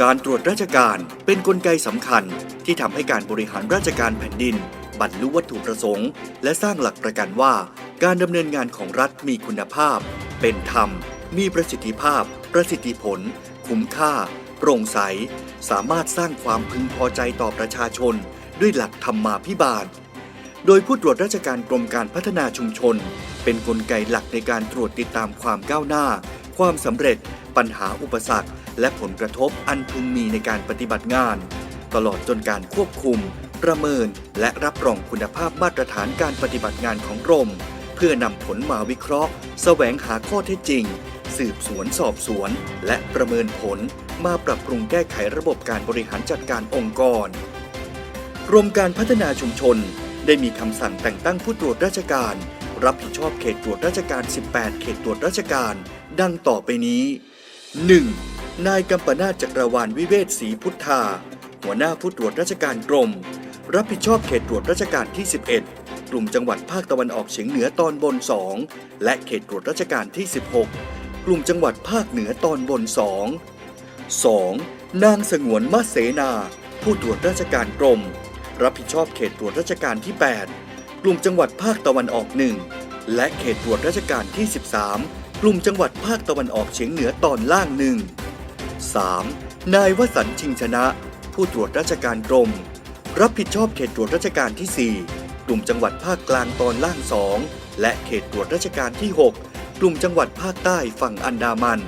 การตรวจราชการเป็นนกลไกสำคัญที่ทำให้การบริหารราชการแผ่นดิน บรรลุวัตถุประสงค์ และสร้างหลักประกันว่า การดำเนินงานของรัฐมีคุณภาพ เป็นธรรม มีประสิทธิภาพ ประสิทธิผล คุ้มค่า โปร่งใส สามารถสร้างความพึงพอใจต่อประชาชน ด้วยหลักธรรมาภิบาล โดยผู้ตรวจราชการกรมการพัฒนาชุมชน เป็นนกลไกหลักในการตรวจติดตามความก้าวหน้า ความสำเร็จ ปัญหาอุปสรรค และผลกระทบอันพึงมีในการปฏิบัติงาน ตลอดจนการควบคุม ประเมิน และรับรองคุณภาพมาตรฐานการปฏิบัติงานของกรม เพื่อนำผลมาวิเคราะห์ แสวงหาข้อเท็จจริง สืบสวนสอบสวน และประเมินผล มาปรับปรุงแก้ไขระบบการบริหารจัดการองค์กรกรมการพัฒนาชุมชน ได้มีคำสั่งแต่งตั้งผู้ตรวจราชการ รับผิดชอบเขตตรวจราชการ 18 เขตตรวจราชการ ดังต่อไปนี้ 1. นายกัมปนาจักรวาลวิเวศศรีพุทธา หัวหน้าผู้ตรวจราชการกรม รับผิดชอบเขตตรวจราชการที่ 11 กลุ่มจังหวัดภาคตะวันออกเฉียงเหนือตอนบน 2 และเขตตรวจราชการที่ 16 กลุ่มจังหวัดภาคเหนือตอนบน 2 2. นางสงวนมะเสนา ผู้ตรวจราชการกรม รับผิดชอบเขตตรวจราชการที่ 8 กลุ่มจังหวัดภาคตะวันออก1และเขตตรวจราชการที่ 13 กลุ่มจังหวัดภาคตะวันออกเฉียงเหนือตอนล่างหนึ่ง 3. นายวสันชิงชนะ ผู้ตรวจราชการกรม รับผิดชอบเขตตรวจราชการที่ 4 กลุ่มจังหวัดภาคกลางตอนล่าง 2 และเขตตรวจราชการที่ 6 กลุ่มจังหวัดภาคใต้ฝั่งอันดามัน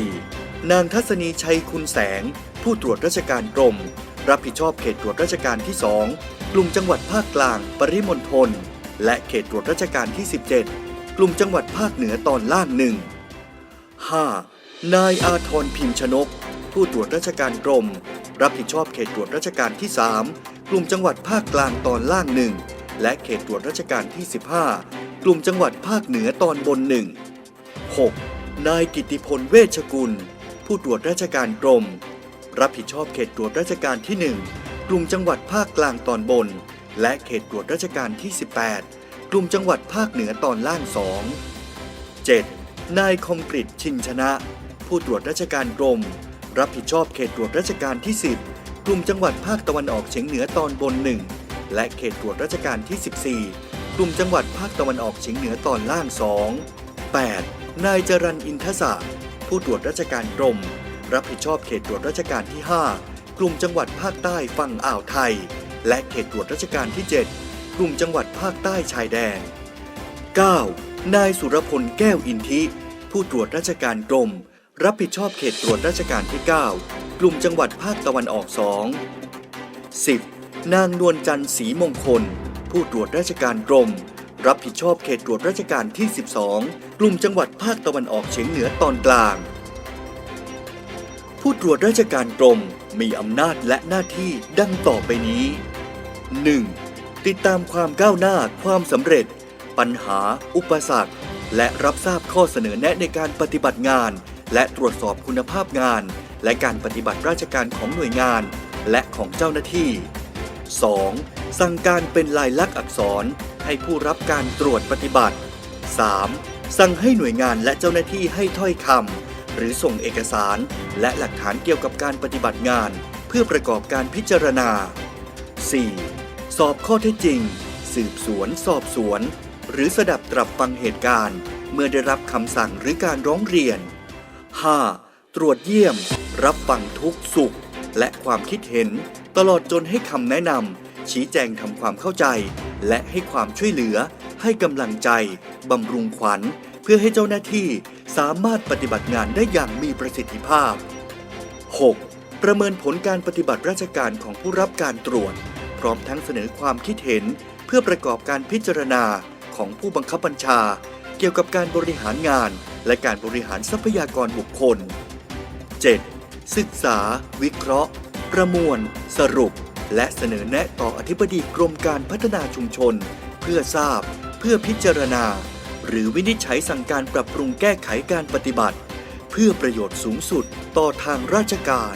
4. นางทัศนีชัยคุณแสง ผู้ตรวจราชการกรม รับผิดชอบเขตตรวจราชการที่ 2 กลุ่มจังหวัดภาคกลางปริมณฑลและเขตตรวจราชการที่ 17 กลุ่มจังหวัดภาคเหนือตอนล่างหนึ่ง 5. นายอาทรพิมพ์ชนก ผู้ตรวจราชการกรม รับผิดชอบเขตตรวจราชการที่ 3 กลุ่มจังหวัดภาคกลางตอนล่างหนึ่งและเขตตรวจราชการที่ 15 กลุ่มจังหวัดภาคเหนือตอนบนหนึ่ง 6. นายกิติพลเวชกุล ผู้ตรวจราชการกรม รับผิดชอบเขตตรวจราชการที่ 1 กลุ่มจังหวัดภาคกลางตอนบน และเขตตรวจราชการที่ 18 กลุ่มจังหวัดภาคเหนือตอนล่าง2 7. นายคมกริตชินชนะ ผู้ตรวจราชการกรม รับผิดชอบเขตตรวจราชการที่ 10 กลุ่มจังหวัดภาคตะวันออกเฉียงเหนือตอนบน 1 และเขตตรวจราชการที่ 14 กลุ่มจังหวัดภาคตะวันออกเฉียงเหนือตอนล่าง 2 8. นายจรันอินทศะผู้ตรวจราชการกรม รับผิดชอบเขตตรวจราชการที่ 5 กลุ่มจังหวัดภาคใต้ฝั่งอ่าวไทย และเขตตรวจราชการที่ 7 กลุ่มจังหวัดภาคใต้ชายแดน 9. นายสุรพลแก้วอินทิ ผู้ตรวจราชการกรม รับผิดชอบเขตตรวจราชการที่ 9 กลุ่มจังหวัดภาคตะวันออก2 10. นางนวลจันทร์ศรีมงคล ผู้ตรวจราชการกรม รับผิดชอบเขตตรวจราชการที่ 12 กลุ่มจังหวัดภาคตะวันออกเฉียงเหนือตอนกลาง ผู้ตรวจราชการกรมมีอำนาจและหน้าที่ดังต่อไปนี้ 1. ติดตามความก้าวหน้าความสำเร็จ ปัญหา อุปสรรค และรับทราบข้อเสนอแนะในการปฏิบัติงาน และตรวจสอบคุณภาพงาน และการปฏิบัติราชการของหน่วยงาน และของเจ้าหน้าที่ 2. สั่งการเป็นลายลักษณ์อักษรให้ผู้รับการตรวจปฏิบัติ 3. สั่งให้หน่วยงานและเจ้าหน้าที่ให้ถ้อยคำหรือส่งเอกสาร และหลักฐานเกี่ยวกับการปฏิบัติงาน เพื่อประกอบการพิจารณา 4. สอบข้อเท็จจริง สืบสวน สอบสวน หรือสดับตรับฟังเหตุการณ์ เมื่อได้รับคำสั่งหรือการร้องเรียน 5. ตรวจเยี่ยม รับฟังทุกสุข และความคิดเห็น ตลอดจนให้คำแนะนำชี้แจงทำความเข้าใจ และให้ความช่วยเหลือ ให้กำลังใจบำรุงขวัญ เพื่อให้เจ้าหน้าที่สามารถปฏิบัติงานได้อย่างมีประสิทธิภาพ 6. ประเมินผลการปฏิบัติราชการของผู้รับการตรวจ พร้อมทั้งเสนอความคิดเห็น เพื่อประกอบการพิจารณาของผู้บังคับบัญชา เกี่ยวกับการบริหารงาน และการบริหารทรัพยากรบุคคล 7. ศึกษา วิเคราะห์ ประมวล สรุป และเสนอแนะต่ออธิบดีกรมการพัฒนาชุมชน เพื่อทราบ เพื่อพิจารณา หรือวินิจฉัยสั่งการปรับปรุงแก้ไขการปฏิบัติ เพื่อประโยชน์สูงสุดต่อทางราชการ